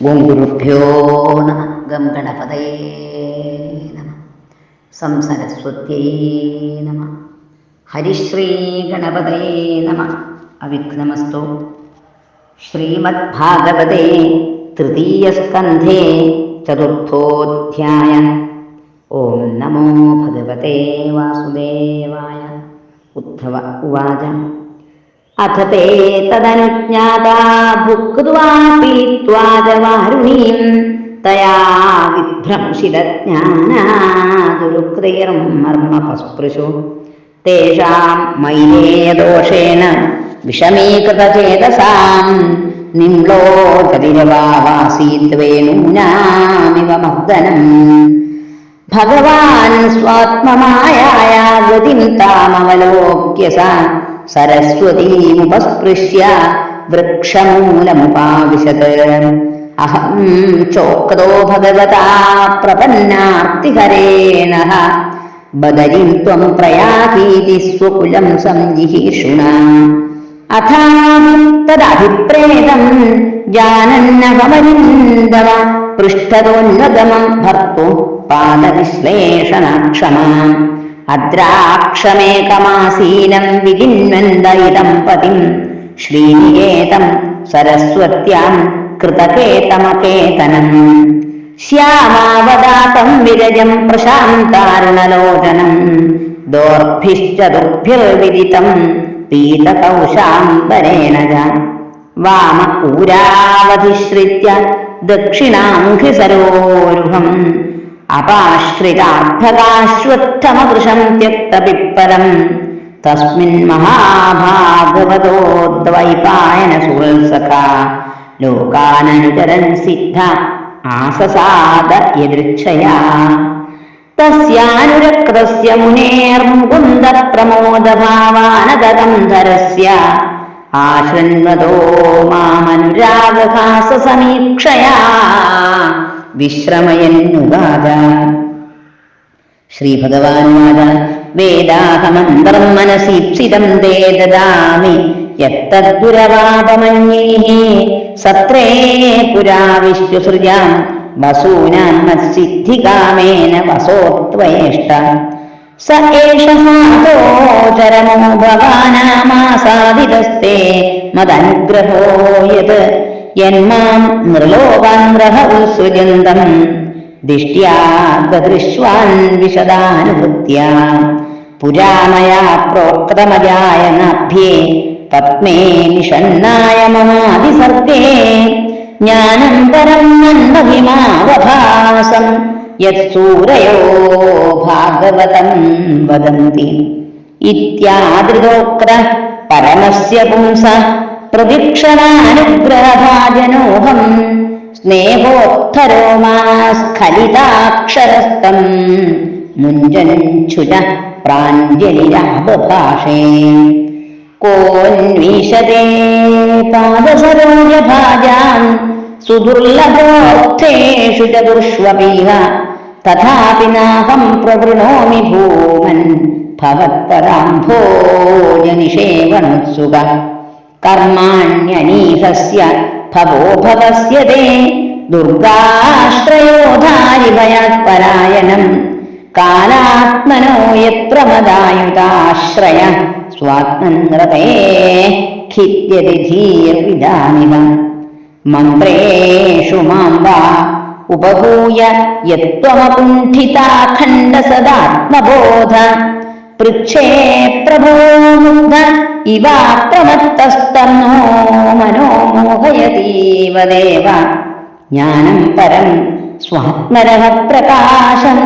ഓം ഗുരുഭ്യോ ഗം ഗണപതയേ നമ സംസരസ്വത്യൈ നമ ഹരിശ്രീ ഗണപതയേ നമ അവിഘ്നമസ്തു ശ്രീമദ്ഭാഗവതേ തൃതീയസ്കന്ധേ ചതുർത്ഥോധ്യായ ഓം നമോ ഭഗവതേ വാസുദേവായ ഉദ്ധവ ഉവാച അഥ തേ തദനുജ്ഞാതാ ഭുക്വാപി ത്വാജവാരുണീം തയാ വിഭ്രംശിതജ്ഞാനാതുരുക്തീറും മർമ്മപസ്പൃശു തേഷാം മൈനേയദോഷേണ വിഷമീകൃതചേതസാം. നിംലോചതിരവാസീത്വേ നൂനാമിവ മർദ്ദനം. ഭഗവാൻ സ്വാത്മമായ ഗതിം സരസ്വതീമുപസ്പൃശ്യ വൃക്ഷമൂലമുപാവിശത് അഹം ചോക്തോ ഭഗവതാ പ്രപന്നാർത്തിഹരേണ. ബദരിം ത്വം പ്രയാതീതി സ്വകുലം സംജിഹീഷുണ. അഥാ തദഭിപ്രേതം ജാനന്നഹമരിന്ദവ പൃഷ്ഠതോന്നതമം ഭർത്തു പാദവിശ്ലേഷണക്ഷമാം. അദ്രാക്ഷമേകമാസീനം വിജിന്വന്തയിതം പതിം. ശ്രീനികേതം സരസ്വത്യാം കൃതകേതമകേതനം. ശ്യാമാവദാതം വിരജം പ്രശാന്താരുണലോചനം. ദോർഭിശ്ചതുർഭിർവിദിതം പീതകൗശാംബരേണ വാമ ഊരാവധിശ്രിത്യ ദക്ഷിണാംഘ്രി സരോരുഹം അപാശ്രിതാർത്ഥകാശ്വത്ഥമകൃശം ത്യക്തപിപ്പലം തസ്മിൻ മഹാഭാഗവതോദ്വൈപായന സുഹൃത്സഖ ലോകാനനുചരൻ സിദ്ധ ആസസാദ യദൃച്ഛയാ. തസ്യാനുരക്തസ്യ മുനേർമുകുന്ദ പ്രമോദഭാവാനഗന്ധരസ്യ ആശൃണ്വതോ മാമനുരാഗഹാസ സമീക്ഷയാ വിശ്രമയന്നുവാച. ശ്രീഭഗവാനുവാച വേദാഹമന്ത്രം മനസീപ്സിതം തേ ദദാമി യത്തദ്ദുരവാപമന്യേ സത്രേ പുരാ വിശ്വസൃജാം വസൂനാൻ മത്സിദ്ധികാമേന വസോത്വേഷ്ട സ ഏഷ സാധോചരമോ ഭവാനാമാസാദിതസ്തേ മദനുഗ്രഹോ യത് യന്മാം നൃലോകാൻഗ്രഹ ഉത്സുജന്തം ദിഷ്ട്യാ ദൃശ്വാൻ വിശദാനുഭൃത്യ പുരാമയാ പ്രോക്തമജായനാഭ്യേ പത്മേ നിഷന്നായ മമാതിസർഗേ ജ്ഞാനന്തരം നന്ദഹിമാവഭാസം യൂരയോ ഭാഗവതം വദന്തി. ഇത്യാദൃതോക്ത പരമസ്യ പുംസ പ്രദക്ഷിണാനുഗ്രഹഭാജനോഹം സ്നേഹോത്ഥരോമാസ്ഖലിതാക്ഷരസ്തം മുഞ്ചഞ്ചുന പ്രാഞ്ജലിരാഭാഷേ കോന്വീശതേ പാദസരോജഭാജാൻ സുദുർലഭോർത്ഥേഷു ചതുർഷ്വപീഹ. തഥാപി നാഹം പ്രവൃണോമി ഭൂമൻ ഭവത്തരാംഭോജനിഷേവണോത്സുക കർമാണ്യനീഹസ്യ ഭവോ ഭവസ്യ തേ ദുർഗാശ്രയോധാരിഭയാത്പരായണം കാലാത്മനോ എത്ര മതായുതാശ്രയ സ്വാത്മന്ത്രതേ ഖിദ്യതി ധീർവിദാമിവ മന്ത്രേഷു മാം വാ ഉപഭൂയ യത്വമകുണ്ഠിതാഖണ്ഡ സദാത്മബോധ. പൃച്ഛേ പ്രഭോ മുഗ്ധ ഇവാപ്രമത്തസ്തന്നോ ജ്ഞാനം പരം സ്വാത്മരഹ പ്രകാശം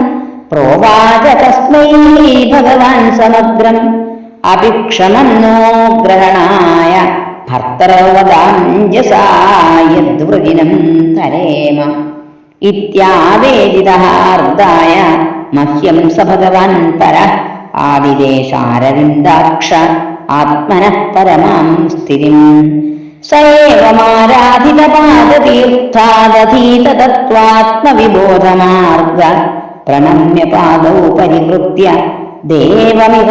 പ്രോവാച തസ്മൈ ഭഗവാൻ സമഗ്രം അഭിക്ഷമന്നോ ഗ്രഹണായ ഭർത്തരവദാഞ്ജസായദ്വൃജിനം തരേമ ഇത്യാവേദിതാർദ്ധായ മഹ്യം സ ഭഗവാൻ പര ആദിദേശാരവിന്ദാക്ഷ ആത്മനഃ പരമാം സ്ഥിതിം. സ ഏവമാരാധിതപാദതീർത്ഥാദധീതതത്വാത്മവിബോധമാർഗ പ്രണമ്യ പാദൗ പരിവൃത്യ ദേവമിവാഗതോഹം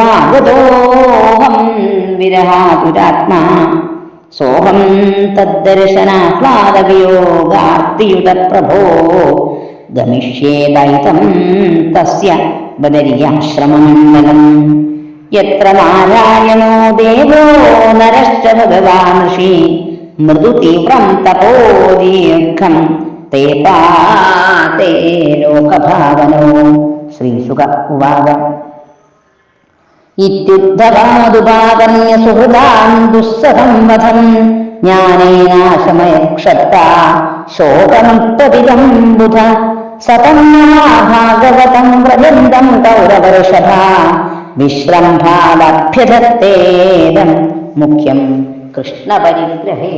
വിരഹാതുരാത്മാ. സോഹം തദ്ദർശനാഹ്ലാദവിയോഗാർത്തിയുത പ്രഭോ ഗമിഷ്യേദൈതം തസ്യ ബദര്യാശ്രമമണ്ഡലം. യത്ര നാരായണോ ദേവോ നരശ്ച ഭഗവാൻ ഋഷി മൃദു തീവ്രം തപോ ദീർഘം തേ പാതേ ലോകഭാവനോ. ശ്രീസുക ഉവാച. ഇത്യുദ്ധവാദുപാകർണ്യ സുഹൃതാം ദുസ്സഹംവധം ജ്ഞാനേനാശമയക്ഷത്ത ശോകമുക്തവിദം ബുധ. സതം പ്രജന്തം കൗരവർഷഭ വിശ്രംഭാവഭ്യധത്തേദം മുഖ്യം കൃഷ്ണപരിഗ്രഹേ.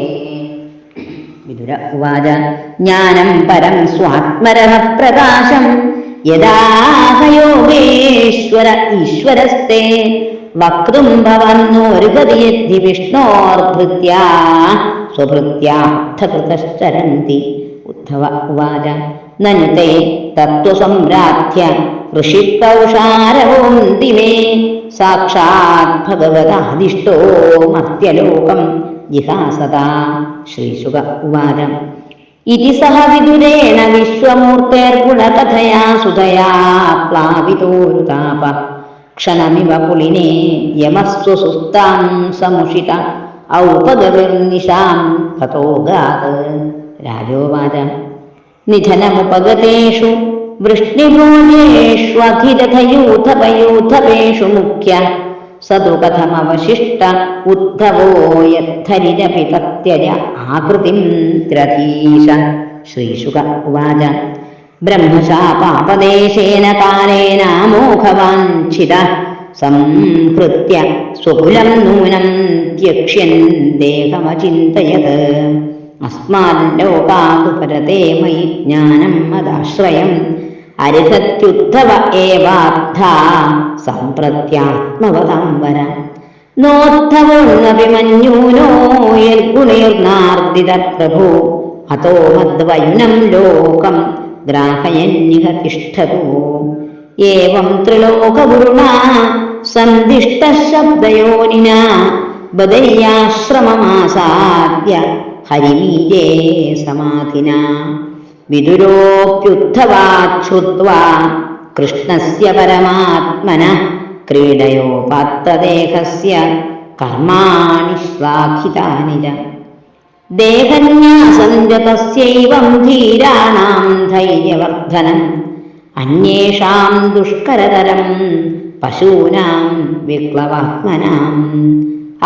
വിദുര ഉവാച ജ്ഞാനം പരം സ്വാത്മരഹ പ്രകാശം യഥാഹയോഗേശ്വര ഈശ്വരസ്തേ വക്തും ഭവന്നോരുഗതിയദ്ധി വിഷ്ണോർഭൃത്യാ സ്വഭൃത്യാർത്ഥകൃതശ്ചരന്തി. ഉദ്ധവ ഉവാച നനുതേ തത്വസംരാധ്യ ഋഷിക്കൗഷാരവോന്തി മേ സാക്ഷാത് ഭഗവതാദിഷ്ടോ മർത്യലോകം ജിഹാസതാ ശ്രീശുക ഉവാച. ഇതി സഹ വിദുരേണ വിശ്വമൂർത്തേർഗുണകഥയാ സുതയാ പ്ലാവിതോരുതാപ. ക്ഷണമിവ പുലിനെ യമസ്വ സുസ്താം സമുഷിത. ഔപഗവിർനിശാം തതോഗാത്. രാജോവാച. നിധനമുപഗതേഷു. വൃഷ്ണിഭോജേഷ്വധിരഥയൂഥപയൂഥപേഷു മുഖ്യ. സതു കഥമവശിഷ്ട ഉദ്ധവോ യദ്ധരിരപി തത്യജ ആകൃതിം ത്രധീശ ശ്രീശുക ഉവാച. ബ്രഹ്മശാപാപദേശേന കാലേനാമോഘവാഞ്ചിത സംഹൃത്യ സ്വകുലം നൂനം ത്യക്ഷ്യൻ ദേഹമചിന്തയത്. അസ്മാല്ലോകാതു പരതേ മയി ജ്ഞാനം മദാശ്രയം അരുഹത്യുദ്ധവ ഏവാർത്ഥ സമ്പ്രത്യാത്മവതാംബര നോദ്ധവോന്നഭിമന്യൂനോ യൽഗുണീർനാർദിത പ്രഭു അതോ മദ്വയുനം ലോകം ഗ്രാഹയന്നിഹ തിഷ്ഠതു ഏവം ത്രിലോകഗുരുണാ സന്ധിഷ്ടശബ്ദയോനിന ബദയ്യാശ്രമമാസാദ്യ ഹരിമീജേ സമാധിന വിദുരോപ്യുദ്ധവാക്ഷുത്വാ കൃഷ്ണസ്യ പരമാത്മന ക്രീഡയോപാത്തദേഹസ്യ കർമാണി ശ്ലാഘിതാനി ച ദേഹന്യാസം ച തസ്യൈവം ധീരാണാം ധൈര്യവർദ്ധനം അന്യേഷാം ദുഷ്കരതരം പശൂനാം വിപ്ലവാത്മനാം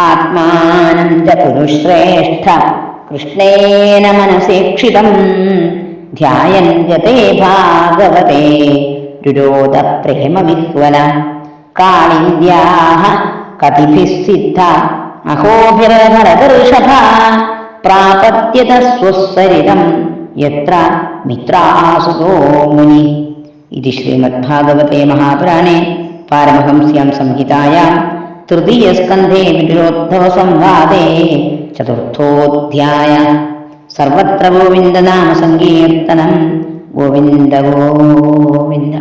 ആത്മാനം ച പുരുശ്രേഷ്ഠ കൃഷ്ണേന മനസേക്ഷിതം ധ്യായന്യത്തെ ഭാഗവതേ. രുരോധ പ്രേമവിഹ്വല കാളിന്ദ്യാഹ കതിഭിः സിദ്ധ. അഹോഭിർഹരദർഷഭ പ്രാപത്യത സ്വസരിതം യത്ര മിത്രാസുതോ മുനി. ഇതി ശ്രീമദ്ഭാഗവതേ മഹാപുരാണേ. പാരമഹംസ്യാം സംഹിതായാം. തൃതീയസ്കന്ധേ വിദുരോദ്ധവസംവാദേ ചതുർത്ഥോധ്യായ സർവത്ര ഗോവിന്ദനാമ സങ്കീർത്തനം ഗോവിന്ദ ഗോവിന്ദ